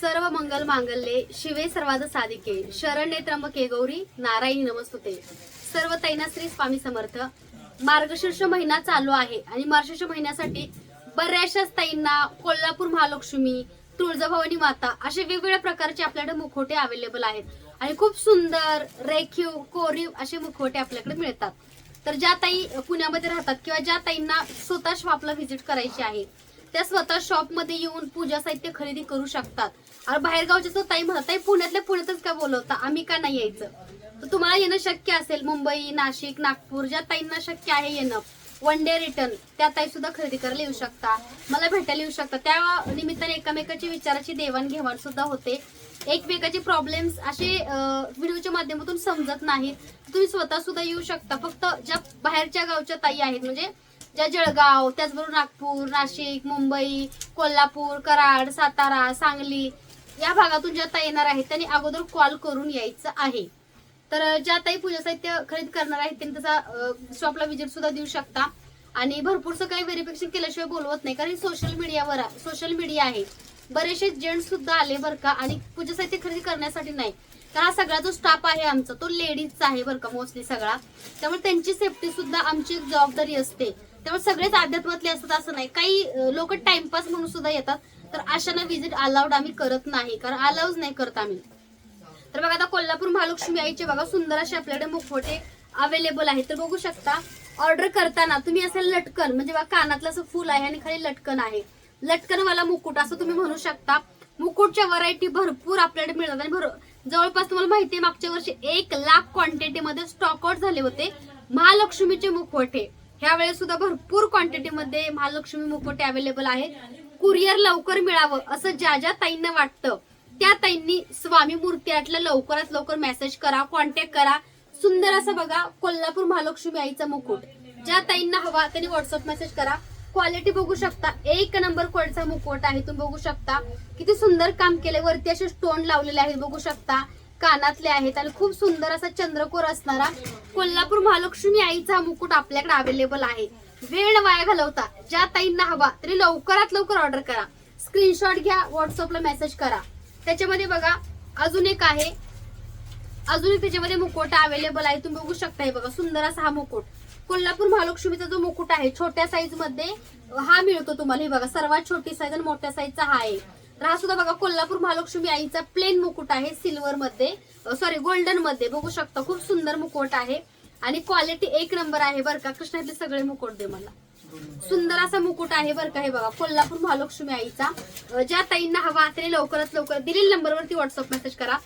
सर्व मंगल मांगल्ये शिवे सर्वाद साधिके. शरण्ये त्र्यंबके गौरी नारायणी नमस्तुते. सर्व तैना श्री स्वामी समर्थ मार्गशीर्ष महिना चालू आहे आणि मार्गशीर्ष महिन्यासाठी बऱ्याचशाच ताईंना कोल्हापूर महालक्ष्मी तुळजाभवानी माता असे वेगवेगळ्या प्रकारचे आपल्याकडे मुखोटे अवेलेबल आहेत. आणि खूप सुंदर रेखीव कोरीव असे मुखवटे आपल्याकडे मिळतात. तर ज्या ताई पुण्यामध्ये राहतात किंवा ज्या ताईंना स्वतः शॉपला व्हिजिट करायची आहे त्या स्वतः शॉपमध्ये येऊन पूजा साहित्य खरेदी करू शकतात. आणि बाहेरगावच्या तो ताई म्हणतात ताई पुण्यातल्या पुण्यातच का बोलवता? आम्ही का नाही यायचं? तर तुम्हाला येणं शक्य असेल मुंबई नाशिक नागपूर ज्या ताईंना शक्य आहे येणं. वन डे रिटर्न त्या ताई सुद्धा खरेदी करायला येऊ शकता. मला भेटायला येऊ शकता. त्या निमित्ताने एकमेकाची विचाराची देवाणघेवाण सुद्धा होते. एकमेकाचे प्रॉब्लेम्स असे व्हिडिओच्या माध्यमातून समजत नाहीत. तुम्ही स्वतः सुद्धा येऊ शकता. फक्त ज्या बाहेरच्या गावच्या ताई आहेत म्हणजे ज्या जळगाव त्याचबरोबर नागपूर नाशिक मुंबई कोल्हापूर कराड सातारा सांगली या भागातून ज्या ताई येणार आहेत त्यांनी अगोदर कॉल करून यायचं आहे. तर ज्या ताई पूजा साहित्य खरेदी करणार आहेत त्यांनी तसा शॉपला विजिट सुद्धा देऊ शकता. आणि भरपूरसं काही व्हेरिफिकेशन केल्याशिवाय बोलवत नाही कारण सोशल मीडियावर सोशल मीडिया आहे. बरेचसे जेंट्स सुद्धा आले बरं का आणि पूजा साहित्य खरेदी करण्यासाठी नाही. कारण हा सगळा जो स्टाफ आहे आमचा तो लेडीजचा आहे बरं का मोस्टली सगळा. त्यामुळे त्यांची सेफ्टी सुद्धा आमची एक जबाबदारी असते. त्यामुळे सगळेच अध्यात्मातले असतात असं नाही. काही लोक टाइमपास म्हणून सुद्धा येतात. तर अशांना व्हिजिट अलाउड आम्ही करत नाही. कारण अलाउज नाही करत आम्ही. तर बघा आता कोल्हापूर महालक्ष्मी आईचे बघा सुंदर असे आपल्याकडे मुखवटे अवेलेबल आहेत. तर बघू शकता ऑर्डर करताना तुम्ही असं लटकन म्हणजे बघा कानातलं असं फुल आहे आणि खाली लटकन आहे. लटकन वाला मुकुट असं तुम्ही म्हणू शकता. मुकुटच्या व्हरायटी भरपूर आपल्याकडे मिळतात. आणि भर जवळपास तुम्हाला माहिती आहे मागच्या वर्षी एक लाख क्वांटिटीमध्ये स्टॉकआउट झाले होते महालक्ष्मीचे मुखवटे. ह्या वेळेस सुद्धा भरपूर क्वांटिटीमध्ये महालक्ष्मी मुखवटे अवेलेबल आहेत कुरिअर लवकर मिळावं असं ज्या ज्या ताईंना वाटतं त्या ताईंनी स्वामी मूर्ती आटला लवकरात लवकर मेसेज करा कॉन्टॅक्ट करा. सुंदर असं बघा कोल्हापूर महालक्ष्मी आईचा मुकुट. ज्या ताईंना हवा त्यांनी व्हॉट्सअप मेसेज करा. क्वालिटी बघू शकता. एक नंबर क्वालिटीचा मुकुट आहे तुम्ही बघू शकता. किती सुंदर काम केले वरती असे स्टोन लावलेले आहेत बघू शकता. कानातले आहेत आणि खूप सुंदर असा चंद्रकोर असणारा कोल्हापूर महालक्ष्मी आईचा हा मुकुट आपल्याकडे अवेलेबल आहे. वेळ वाया घालवता. ज्या ताईंना हवा तरी लवकरात लवकर ऑर्डर करा. स्क्रीनशॉट घ्या व्हॉट्सअपला मेसेज करा. त्याच्यामध्ये बघा अजून एक आहे. अजून एक त्याच्यामध्ये मुकुट अवेलेबल आहे. तुम्ही बघू शकता हे बघा सुंदर असा हा मुकुट. कोल्हापूर महालक्ष्मीचा जो मुकुट आहे छोट्या साईजमध्ये हा मिळतो तुम्हाला. हे बघा सर्वात छोटी साईज आणि मोठ्या साईजचा हा आहे. तर हा सुद्धा बघा कोल्हापूर महालक्ष्मी आईचा प्लेन मुकुट आहे सिल्वर मध्ये. सॉरी गोल्डनमध्ये. बघू शकता खूप सुंदर मुकुट आहे. आणि क्वालिटी एक नंबर आहे बरं का. कृष्णातले सगळे मुकुट दे मला. सुंदर असा मुकुट आहे बरं का हे बघा कोल्हापूर महालक्ष्मी आईचा. ज्या ताईंना हवा असेल लवकरात लवकर दिलेल्या नंबरवरती व्हॉट्सअप मेसेज करा.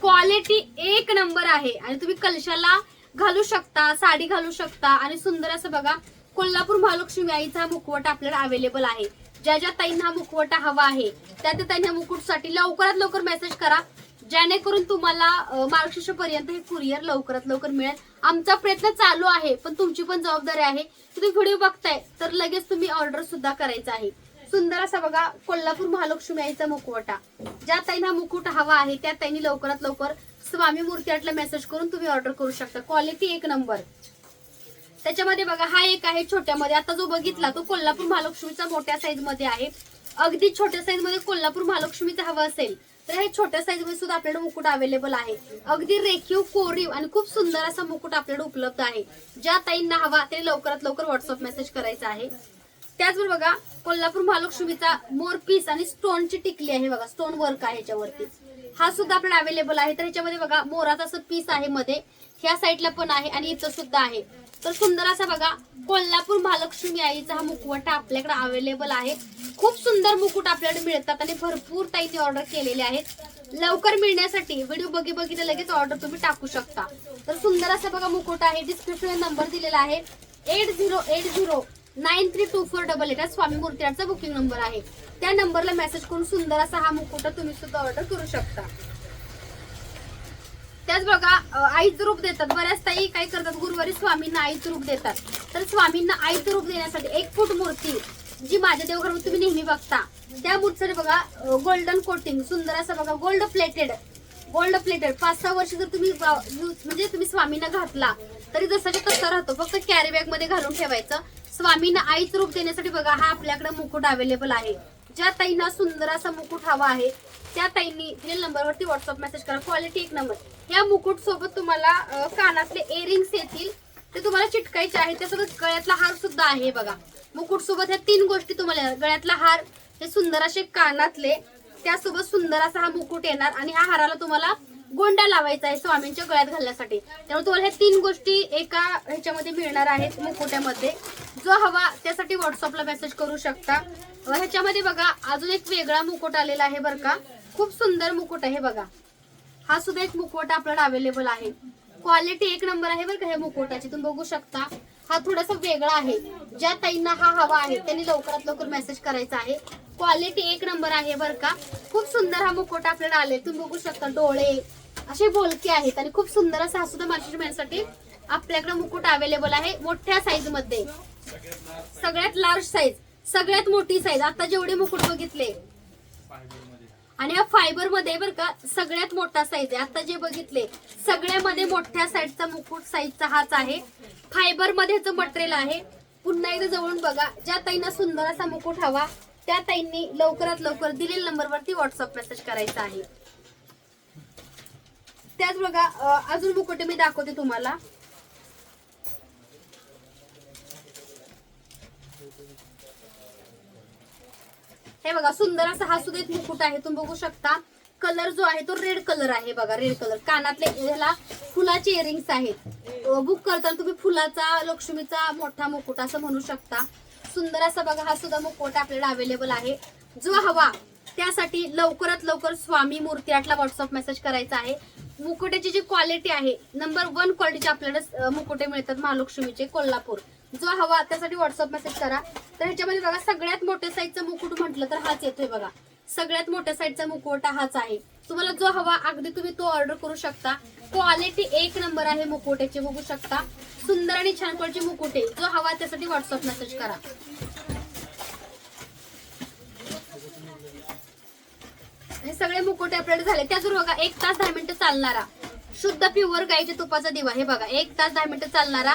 क्वालिटी एक नंबर आहे. आणि तुम्ही कलशाला घालू शकता साडी घालू शकता. आणि सुंदर असं बघा कोल्हापूर महालक्ष्मी आईचा मुखवट आपल्याला अवेलेबल आहे. ज्या ज्या ताईंना हा मुखवटा हवा आहे त्या त्या ताईंना मुकुटसाठी लवकरात लवकर मेसेज करा. जेणेकरून तुम्हाला मार्गशीर्ष पर्यंत हे कुरिअर लवकरात लवकर मिळेल. आमचा प्रयत्न चालू आहे पण तुमची पण जबाबदारी आहे. तुम्ही व्हिडिओ बघताय तर लगेच तुम्ही ऑर्डर सुद्धा करायचा आहे. सुंदर असा बघा कोल्हापूर महालक्ष्मी आईचा मुखवटा. ज्या ताईंना मुकुट हवा आहे त्या ताईंनी लवकरात लवकर स्वामी मूर्ती आटला मेसेज करून तुम्ही ऑर्डर करू शकता. क्वालिटी एक नंबर त्याच्यामध्ये बघा हा एक आहे छोट्यामध्ये. आता जो बघितला तो कोल्हापूर महालक्ष्मीचा मोठ्या साईजमध्ये आहे. अगदी छोट्या साईजमध्ये कोल्हापूर महालक्ष्मीचा हवा असेल तर हे छोट्या साईजमध्ये सुद्धा आपल्याकडे मुकुट अवेलेबल आहे. अगदी रेखीव कोरीव आणि खूप सुंदर असा मुकुट आपल्याकडे उपलब्ध आहे. ज्या ताईंना हवा ते लवकरात लवकर व्हॉट्सअप मेसेज करायचा आहे. त्याचबरोबर बघा कोल्हापूर महालक्ष्मीचा मोर पीस आणि स्टोनची टिकली आहे बघा स्टोन वर्क आहे ह्याच्यावरती. हा सुद्धा आपल्याला अवेलेबल आहे. तर ह्याच्यामध्ये बघा मोराचा असं पीस आहे मध्ये. ह्या साईडला पण आहे आणि इथं सुद्धा आहे. तर सुंदर असा बघा कोल्हापूर महालक्ष्मी आईचा हा मुखवटा आपल्याकडे अवेलेबल आहे. खूप सुंदर मुकुट आपल्याकडे मिळतात आणि भरपूर ताईंनी ऑर्डर केलेले आहेत. लवकर मिळण्यासाठी व्हिडिओ बघी बघितले लगेच ऑर्डर तुम्ही टाकू शकता. तर सुंदर असा बघा मुकुट आहे डिस्क्रिप्शन नंबर दिलेला आहे. Eight zero eight zero nine three two four double eight हा स्वामी मूर्तीचा बुकिंग नंबर आहे. त्या नंबरला मेसेज करून सुंदर असा हा मुकुट तुम्ही सुद्धा ऑर्डर करू शकता. त्याच बघा आईच रूप देतात. बऱ्याच ताई काय करतात गुरुवारी स्वामींना आईच रूप देतात. तर स्वामींना आईच रूप देण्यासाठी एक फूट मूर्ती जी माझ्या देवघरात तुम्ही नेहमी बघता. त्या मूर्तीसाठी बघा गोल्डन कोटिंग सुंदर असं बघा गोल्ड प्लेटेड गोल्ड प्लेटेड पाच सहा वर्ष जर तुम्ही म्हणजे तुम्ही स्वामींना घातला तरी जसाच्या तसा राहतो फक्त कॅरी बॅगमध्ये घालून ठेवायचं. स्वामींना आईच रूप देण्यासाठी बघा हा आपल्याकडे मुकुट अवेलेबल आहे. ज्या ताईंना सुंदर असा मुकुट हवा आहे त्या ताईंनी दिलेल्या नंबरवरती व्हॉट्सअप मेसेज करा. क्वालिटी एक नंबर या मुकुट सोबत तुम्हाला कानातले इयरिंग्स येतील. ते तुम्हाला चिटकायचे आहे त्यासोबत गळ्यातला हार सुद्धा आहे बघा. मुकुट सोबत ह्या तीन गोष्टी तुम्हाला गळ्यातला हार हे सुंदर असे कानातले त्यासोबत सुंदर असा हा मुकुट येणार. आणि ह्या हाराला तुम्हाला गोंडा लावायचा आहे स्वामींच्या गळ्यात घालण्यासाठी. त्यामुळे तुम्हाला ह्या तीन गोष्टी एका ह्याच्यामध्ये मिळणार आहेत मुकुट्यामध्ये जो हवा त्यासाठी व्हॉट्सअपला मेसेज करू शकता. ह्याच्यामध्ये बघा अजून एक वेगळा मुकुट आलेला आहे बरं का. खूप सुंदर मुकुट आहे बघा. हा सुद्धा एक मुकुट आपल्याला अवेलेबल आहे. क्वालिटी एक नंबर आहे बरं का ह्या मुकुटाची. तुम्ही बघू शकता. हा थोडासा वेगळा आहे. ज्या ताईंना हा हवा आहे त्यांनी लवकरात लवकर मेसेज करायचा आहे. क्वालिटी एक नंबर आहे बरं का. खूप सुंदर हा मुकुट आपल्याला आले तुम्ही बघू शकता डोळे असे बोलके आहेत आणि खूप सुंदर असा हा सुद्धा मार्केट महिन्यासाठी आपल्याकडे मुकुट अवेलेबल आहे मोठ्या साईजमध्ये. सगळ्यात लार्ज साईज सगळ्यात मोठी साईज आता जेवढे मुकुट बघितले. आणि या फायबरमध्ये बरं का सगळ्यात मोठा साईज आहे. आता जे बघितले सगळ्यामध्ये मोठ्या साईजचा मुकुट साईजचा हाच आहे. फायबरमध्ये मटेरियल आहे पुन्हा एकदा जवळून बघा. ज्या ताईंना सुंदर असा मुकुट हवा त्या ताईंनी लवकरात लवकर दिलेल्या नंबरवरती व्हॉट्सअप मेसेज करायचा आहे. त्याच बघा अजून मुकुटे मी दाखवते तुम्हाला. हे बघा सुंदर असा हा सुद्धा एक मुकुट आहे. तुम्ही बघू शकता कलर जो आहे तो रेड कलर आहे बघा रेड कलर कानातले ह्याला फुलाचे इयरिंग्स आहेत. बुक करताना तुम्ही फुलाचा लक्ष्मीचा मोठा मुकुट असं म्हणू शकता. सुंदर असा बघा हा सुद्धा मुकुट आपल्याला अवेलेबल आहे. जो हवा त्यासाठी लवकरात लवकर स्वामी मूर्ती आठला व्हॉट्सअप मेसेज करायचा आहे. मुकुट्याची जी क्वालिटी आहे नंबर वन क्वालिटीचे आपल्याला मुकुटे मिळतात महालक्ष्मीचे कोल्हापूर. जो हवा त्यासाठी व्हॉट्सअप मेसेज करा. तर ह्याच्यामध्ये बघा सगळ्यात मोठ्या साईजचा मुकुट म्हटलं तर हाच येतोय बघा. सगळ्यात मोठ्या साईजचा मुकुट हाच आहे. तुम्हाला जो हवा अगदी तुम्ही तो ऑर्डर करू शकता. क्वालिटी एक नंबर आहे मुकुट्याची बघू शकता. सुंदर आणि छान क्वालिटी मुकुटे. जो हवा त्यासाठी व्हॉट्सअप मेसेज करा. हे सगळे मुकुटे आपल्याला झाले. त्याचबरोबर बघा एक तास दहा मिनिटं चालणारा. शुद्ध प्युअर गाईच्या तुपाचा दिवा. हे बघा एक तास दहा मिनिटं चालणारा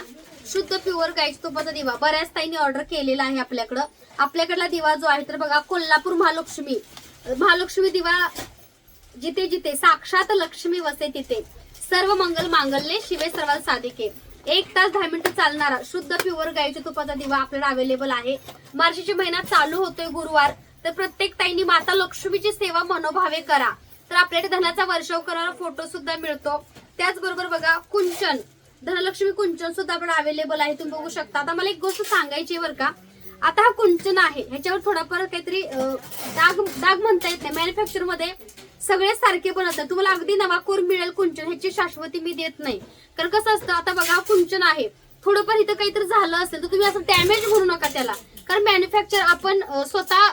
शुद्ध प्युअर गाईच्या तुपाचा दिवा. बऱ्याच ताईंनी ऑर्डर केलेला आहे आपल्याकडं. आपल्याकडला दिवा जो आहे तर बघा कोल्हापूर महालक्ष्मी. महालक्ष्मी दिवा जिथे जिथे साक्षात लक्ष्मी वसे तिथे. सर्व मंगल मांगल्ये शिवे सर्वात साधिके. एक तास दहा मिनिटं चालणारा शुद्ध प्युअर गाईच्या तुपाचा दिवा आपल्याला अवेलेबल आहे. मार्चच्या महिना चालू होतोय गुरुवार. तर प्रत्येक ताईंनी माता लक्ष्मीची सेवा मनोभावे करा. तर आपल्याकडे धनाचा वर्षाव करणारा फोटो सुद्धा मिळतो. त्याचबरोबर बघा कुंचन. धनलक्ष्मी कुंचन सुद्धा आपण अवेलेबल आहे तुम्ही बघू शकता. आता मला एक गोष्ट सांगायची आहे बरं का. आता हा कुंचन आहे ह्याच्यावर थोडाफार काहीतरी अं, डाग डाग म्हणता येत नाही. मॅन्युफॅक्चरमध्ये सगळे सारखे पण असतात. तुम्हाला अगदी नवाकोर मिळेल कुंचन ह्याची शाश्वती मी देत नाही. कारण कसं असतं आता बघा कुंचन आहे. थोडंफार इथं काहीतरी झालं असेल तर तुम्ही असं डॅमेज म्हणू नका त्याला. कारण मॅन्युफॅक्चर आपण स्वतः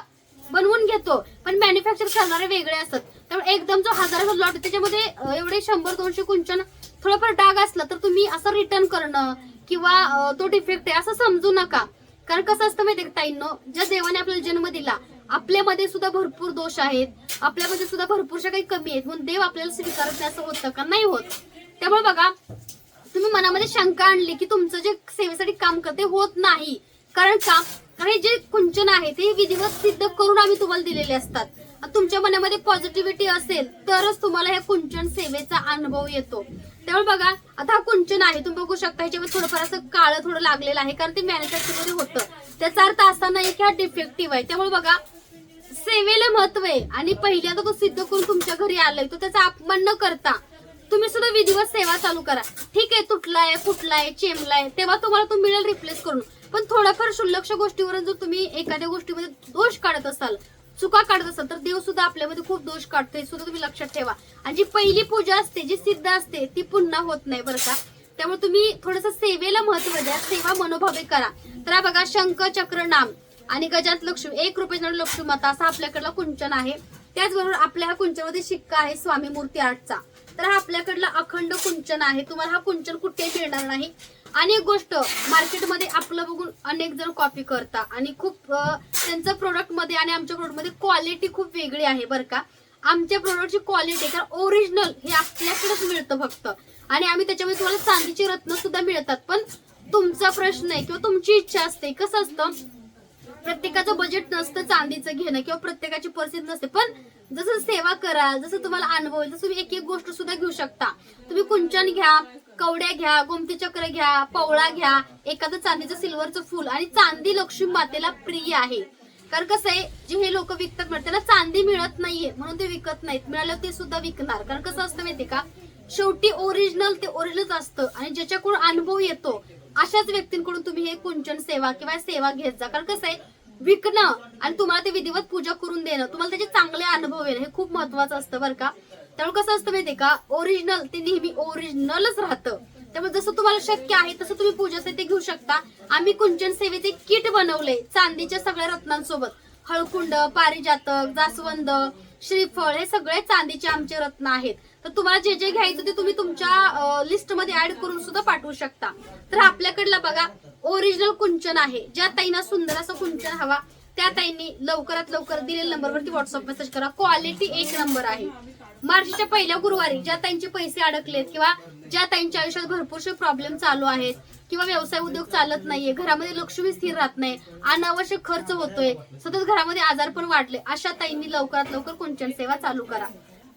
बनवून घेतो. पण मॅन्युफॅक्चर करणारे वेगळे असतात. त्यामुळे एकदम जो हजाराचा लॉट त्याच्यामध्ये एवढे शंभर दोनशे कुंचन थोडंफार डाग असला तर तुम्ही असं रिटर्न करणं किंवा तो डिफेक्ट आहे असं समजू नका. कारण कसं असतं माहिती ताईंनो? ज्या देवाने आपल्याला जन्म दिला आपल्यामध्ये सुद्धा भरपूर दोष आहेत. आपल्यामध्ये सुद्धा भरपूरशा काही कमी आहेत. म्हणून देव आपल्याला स्वीकारत असं होतं का? नाही होत. त्यामुळे बघा तुम्ही मनामध्ये शंका आणली की तुमचं जे सेवेसाठी काम करते होत नाही. कारण का? काही हे जे कुंचन आहे ते विधिवत सिद्ध करून आम्ही तुम्हाला दिलेले असतात. तुमच्या मनामध्ये पॉझिटिव्हिटी असेल तरच तुम्हाला ह्या कुंचन सेवेचा अनुभव येतो. त्यामुळे बघा आता हा कुंचन आहे तुम्ही बघू शकता ह्याच्यामध्ये थोडंफार असं काळं थोडं लागलेलं आहे कारण ते मॅन्युफॅक्चरमध्ये होतं. त्याचा अर्थ असा नाही की हा डिफेक्टिव्ह आहे. त्यामुळे बघा सेवेला महत्त्व आहे. आणि पहिल्यांदा तो सिद्ध करून तुमच्या घरी आलाय तो त्याचा अपमान न करता तुम्ही सुद्धा विधिवत सेवा चालू करा. ठीक आहे तुटलाय फुटलाय चेमलाय तेव्हा तुम्हाला तो मिळेल रिप्लेस करून. पण थोड्याफार क्षुल्लक्ष गोष्टीवरून जर तुम्ही एखाद्या गोष्टीमध्ये दोष काढत असाल चुका काढत असाल तर देव सुद्धा आपल्यामध्ये खूप दोष काढतो हे सुद्धा तुम्ही लक्षात ठेवा. आणि जी पहिली पूजा असते जी सिद्ध असते ती पुन्हा होत नाही बरं का? त्यामुळे तुम्ही थोडस सेवेला महत्त्व द्या सेवा मनोभावे करा. तर हा बघा शंख चक्र नाम आणि गजात लक्ष्मी एक रुपये लक्ष्मी माता असा आपल्याकडला कुंचन आहे. त्याचबरोबर आपल्या कुंचनमध्ये शिक्का आहे स्वामी मूर्ती आर्टचा तर हा आपल्याकडला अखंड कुंचन आहे. तुम्हाला हा कुंचन कुठेही मिळणार नाही? आणि एक गोष्ट मार्केटमध्ये आपलं बघून अनेक जण कॉपी करता. आणि खूप त्यांचं प्रोडक्टमध्ये आणि आमच्या प्रोडक्टमध्ये क्वालिटी खूप वेगळी आहे बरं का. आमच्या प्रोडक्टची क्वालिटी कारण ओरिजिनल हे आपल्याकडेच मिळतं फक्त. आणि आम्ही त्याच्यामध्ये तुम्हाला चांदीची रत्न सुद्धा मिळतात. पण तुमचा प्रश्न आहे किंवा तुमची इच्छा असते कसं असतं प्रत्येकाचं बजेट नसतं चांदीचं घेणं किंवा प्रत्येकाची परिस्थिती नसते. पण जसं सेवा करा जसं तुम्हाला अनुभव येईल तसं तुम्ही एक एक गोष्ट सुद्धा घेऊ शकता. तुम्ही कुंचन घ्या कवड्या घ्या गोमती चक्र घ्या पवळा घ्या. एखादं चांदीचं सिल्वरचं फुल आणि चांदी लक्ष्मी मातेला प्रिय आहे. कारण कसं आहे जे हे लोक विकतात म्हणतात त्याला चांदी मिळत नाहीये म्हणून ते विकत नाहीत. मिळालं ते सुद्धा विकणार. कारण कसं असतं माहितीये का शेवटी ओरिजिनल ते ओरिजिनल असतं. आणि ज्याच्याकडून अनुभव येतो अशाच व्यक्तींकडून तुम्ही हे कुंचन सेवा किंवा सेवा घेत जा. कारण कसं आहे विकणं आणि तुम्हाला ते विधिवत पूजा करून देणं. तुम्हाला त्याचे चांगले अनुभव येणं हे खूप महत्वाचं असतं बरं का. त्यामुळे कसं असतं माहितीये का? ओरिजिनल ते नेहमी ओरिजिनलच राहतं. त्यामुळे जसं तुम्हाला शक्य आहे तसं तुम्ही पूजा ते घेऊ शकता. आम्ही कुंचन सेवेचे किट बनवले चांदीच्या सगळ्या रत्नांसोबत. हळकुंड पारिजातक जास्वंद श्रीफळ हे सगळे चांदीचे आमचे रत्न आहेत. तर तुम्हाला जे जे घ्यायचं ते तुम्ही तुमच्या लिस्टमध्ये ऍड करून सुद्धा पाठवू शकता. तर आपल्याकडला बघा ओरिजिनल कुंचन आहे. ज्या ताईना सुंदर असं कुंचन हवा त्या ताईंनी लवकरात लवकर दिलेल्या नंबरवरती व्हॉट्सअप मेसेज करा. क्वालिटी एक नंबर आहे. मार्चच्या पहिल्या गुरुवारी ज्या ताईंचे पैसे अडकलेत किंवा ज्या ताईंच्या आयुष्यात भरपूरसे प्रॉब्लेम चालू आहेत किंवा व्यवसाय उद्योग चालत नाहीये घरामध्ये लक्ष्मी स्थिर राहत नाही अनावश्यक खर्च होतोय सतत घरामध्ये आजार पण वाढले अशा ताईंनी लवकरात लवकर कुंचन सेवा चालू करा.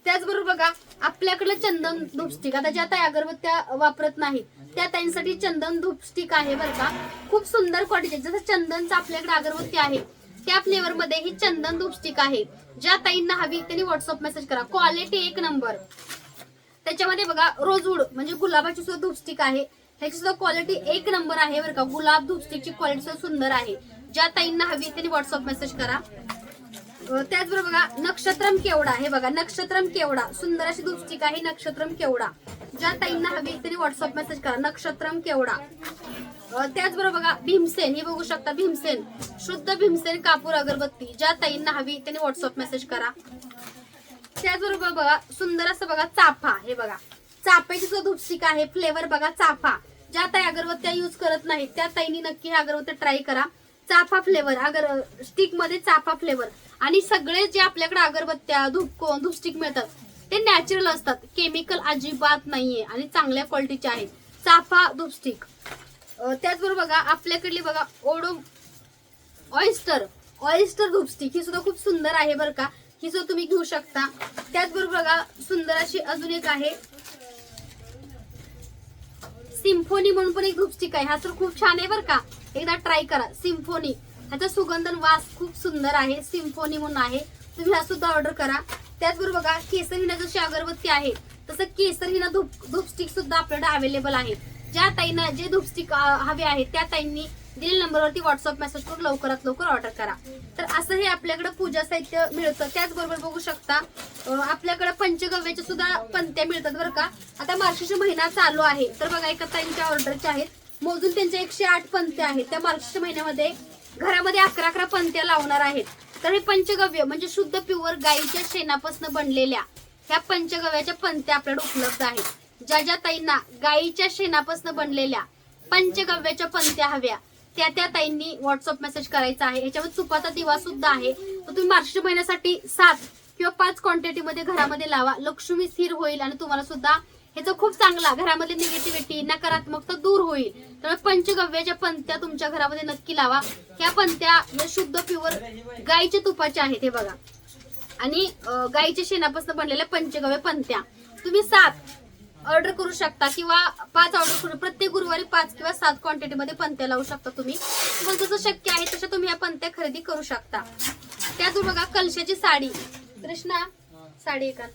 त्याचबरोबर बघा आपल्याकडे चंदन धूपस्टिक. आता ज्या ताई अगरबत्त्या वापरत नाहीत त्या ताईंसाठी चंदन धूपस्टिक आहे बरं का. खूप सुंदर क्वालिटी जसं चंदनचं आपल्याकडे अगरबत्ती आहे त्या फ्लेवर मध्ये ही चंदन धूपस्टिक आहे. ज्या ताईंना हवी त्यांनी व्हॉट्सअप मेसेज करा. क्वालिटी एक नंबर त्याच्यामध्ये बघा रोजवूड म्हणजे गुलाबाची सुद्धा धूपस्टिक आहे. ह्याची सुद्धा क्वालिटी एक नंबर आहे बरं का. गुलाब धूपस्टिकची क्वालिटी सुद्धा सुंदर आहे. ज्या ताईंना हवी त्यांनी व्हॉट्सअप मेसेज करा. त्याचबरोबर बघा नक्षत्रम केवडा हे बघा नक्षत्रम केवडा सुंदर अशी दुपस्टिक आहे नक्षत्रम केवडा. ज्या ताईंना हवी त्यांनी व्हॉट्सअप मेसेज करा नक्षत्रम केवडा. त्याचबरोबर बघा भीमसेन हे बघू शकता भीमसेन. शुद्ध भीमसेन कापूर अगरबत्ती ज्या ताईंना हवी त्यांनी व्हॉट्सअप मेसेज करा. त्याचबरोबर बघा सुंदर असं बघा चाफा हे बघा. चाफ्याची जो धूपस्टिक आहे फ्लेवर बघा चाफा. ज्या ताई अगरबत्त्या युज करत नाहीत त्या ताईंनी नक्की हे अगरबत्ती ट्राय करा. चाफा फ्लेवर अगर स्टिकमध्ये चाफा फ्लेवर आणि सगळे जे आपल्याकडे अगरबत्त्या धुपकोन धुपस्टिक मिळतात ते नॅचरल असतात. केमिकल अजिबात नाहीये आणि चांगल्या क्वालिटीचे आहेत. चाफा धुपस्टिक. त्याचबरोबर बघा आपल्याकडली बघा ओडो ऑइस्टर ऑइस्टर धुपस्टिक ही सुद्धा खूप सुंदर आहे बरं का. ही सुद्धा तुम्ही घेऊ शकता. त्याचबरोबर बघा सुंदर अशी अजून एक आहे. सिम्फोनी म्हणून पण एक धुपस्टिक आहे. हा तर खूप छान आहे बरं का. एकदा ट्राय करा. सिम्फोनी ह्याचा सुगंधन वास खूप सुंदर आहे सिम्फोनी म्हणून आहे. तुम्ही हा सुद्धा ऑर्डर करा. त्याचबरोबर बघा केसरीना जशी अगरबत्ती आहे. तसं केसरीना धूप धूपस्टिक सुद्धा आपल्याकडे अवेलेबल आहे. ज्या ताईंना जे धूपस्टिक हवे आहेत त्या ताईंनी दिलेल्या नंबरवरती व्हॉट्सअप मेसेज करून लवकरात लवकर ऑर्डर करा. तर असं हे आपल्याकडे पूजा साहित्य मिळतं. त्याचबरोबर बघू शकता आपल्याकडे पंचगव्याच्या सुद्धा पंत्या मिळतात बरं का. आता मार्गशीर्ष महिना चालू आहे. तर बघा एका ताईंच्या ऑर्डरच्या आहेत. मोजून त्यांच्या एकशे आठ पंत्या आहेत. त्या मार्गशीर्ष महिन्यामध्ये घरामध्ये अकरा अकरा पंत्या लावणार आहेत. तर हे पंचगव्य म्हणजे शुद्ध प्युअर गाईच्या शेणापासून बनलेल्या ह्या पंचगव्याच्या पंत्या आपल्याकडे उपलब्ध आहेत. ज्या ज्या ताईंना गाईच्या शेणापासून बनलेल्या पंचगव्याच्या पंत्या हव्या त्या त्या ताईंनी व्हॉट्सअप मेसेज करायचा आहे. याच्यामध्ये तुपाचा दिवा सुद्धा आहे. तर तुम्ही मार्च महिन्यासाठी सात किंवा पाच क्वांटिटी मध्ये घरामध्ये लावा. लक्ष्मी स्थिर होईल आणि तुम्हाला सुद्धा ह्याचं खूप चांगला. घरामध्ये निगेटिव्हिटी नकारात्मकता दूर होईल. त्यामुळे पंचगव्याच्या पंत्या तुमच्या घरामध्ये नक्की लावा. ह्या पंत्या या शुद्ध प्युअर गाईच्या तुपाच्या आहेत हे बघा. आणि गाईच्या शेणापासून बनलेल्या पंचगव्य पंत्या. तुम्ही सात ऑर्डर करू शकता किंवा पाच ऑर्डर करू प्रत्येक गुरुवारी पाच किंवा सात क्वांटिटी मध्ये पंत्या लावू शकता तुम्ही. तुम्हाला जसं शक्य आहे तशा तुम्ही या पंत्या खरेदी करू शकता. त्यातून बघा कलशाची साडी. कृष्णा साडी एका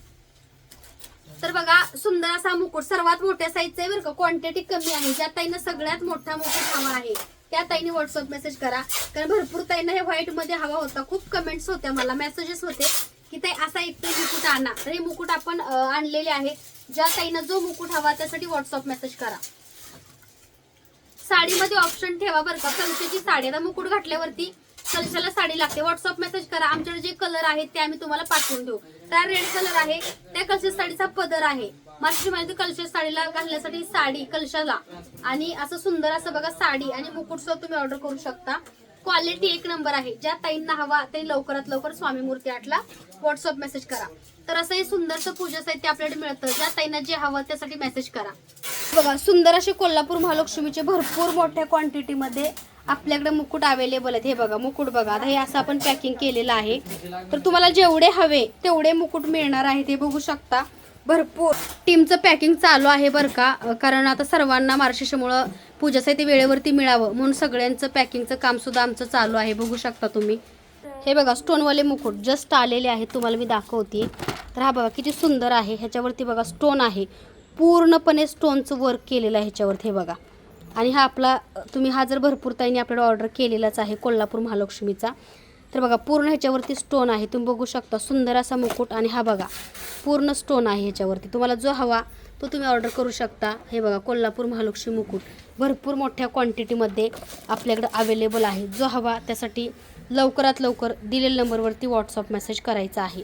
तर बघा सुंदर असा मुकुट सर्वात मोठ्या साईजचा आहे बरं का. क्वांटिटी कमी आहे. ज्या ताईनं सगळ्यात मोठा मुकुट हवा आहे त्या ताईने व्हॉट्सअप मेसेज करा. कारण भरपूर ताईंना हे व्हाईटमध्ये हवा होता. खूप कमेंट्स होत्या मला मेसेजेस होते की ताई असा एक तरी मुकुट आणा. तर हे मुकुट आपण आणलेले आहे. ज्या ताईनं जो मुकुट हवा त्यासाठी व्हॉट्सअप मेसेज करा. साडीमध्ये ऑप्शन ठेवा बरं का. कलशाची साडी. आता मुकुट घातल्यावरती कलशाला साडी लागते. व्हॉट्सअप मेसेज करा. आमच्याकडे जे कलर आहेत ते आम्ही तुम्हाला पाठवून देऊ. त्या रेड कलर आहे त्या कलशा साडीचा पदर आहे. मार्च माहिती कलशा साडीला घालण्यासाठी साडी कलशाला. आणि असं सुंदर असं बघा साडी आणि मुकुट सुद्धा तुम्ही ऑर्डर करू शकता. क्वालिटी एक नंबर आहे. ज्या ताईंना हवा ते लवकरात लवकर स्वामी मूर्ती आठला व्हॉट्सअप मेसेज करा. तर असं हे सुंदरसं पूजा साहित्य आपल्याकडे मिळतं. ज्या ताईंना जे हवं त्यासाठी मेसेज करा. बघा सुंदर असे कोल्हापूर महालक्ष्मीचे भरपूर मोठ्या क्वांटिटीमध्ये आपल्याकडे मुकुट अवेलेबल आहेत. हे बघा मुकुट बघा. आता हे असं आपण पॅकिंग केलेलं आहे. तर तुम्हाला जेवढे हवे तेवढे मुकुट मिळणार आहेत. हे बघू शकता. भरपूर. टीमचं पॅकिंग चालू आहे बरं का. कारण आता सर्वांना मार्गशीर्षमुळं पूजा ते वेळेवरती मिळावं. म्हणून सगळ्यांचं पॅकिंगचं काम सुद्धा आमचं चालू आहे. बघू शकता तुम्ही. हे बघा स्टोनवाले मुकुट जस्ट आलेले आहेत. तुम्हाला मी दाखवते. तर हा बघा किती सुंदर आहे. ह्याच्यावरती बघा स्टोन आहे. पूर्णपणे स्टोनचं वर्क केलेलं आहे ह्याच्यावरती. हे बघा. आणि हा आपला तुम्ही हा जर भरपूर ताईने आपल्याला ऑर्डर केलेलाच आहे कोल्हापूर महालक्ष्मीचा तर बघा पूर्ण ह्याच्यावरती स्टोन आहे. तुम्ही बघू शकता सुंदर असा मुकुट आणि हा बघा पूर्ण स्टोन आहे ह्याच्यावरती. तुम्हाला जो हवा तो तुम्ही ऑर्डर करू शकता. हे बघा कोल्हापूर महालक्ष्मी मुकुट. भरपूर मोठ्या क्वांटिटीमध्ये आपल्याकडे अवेलेबल आहे. जो हवा त्यासाठी लवकरात लवकर दिलेल्या नंबरवरती व्हॉट्सअप मेसेज करायचा आहे.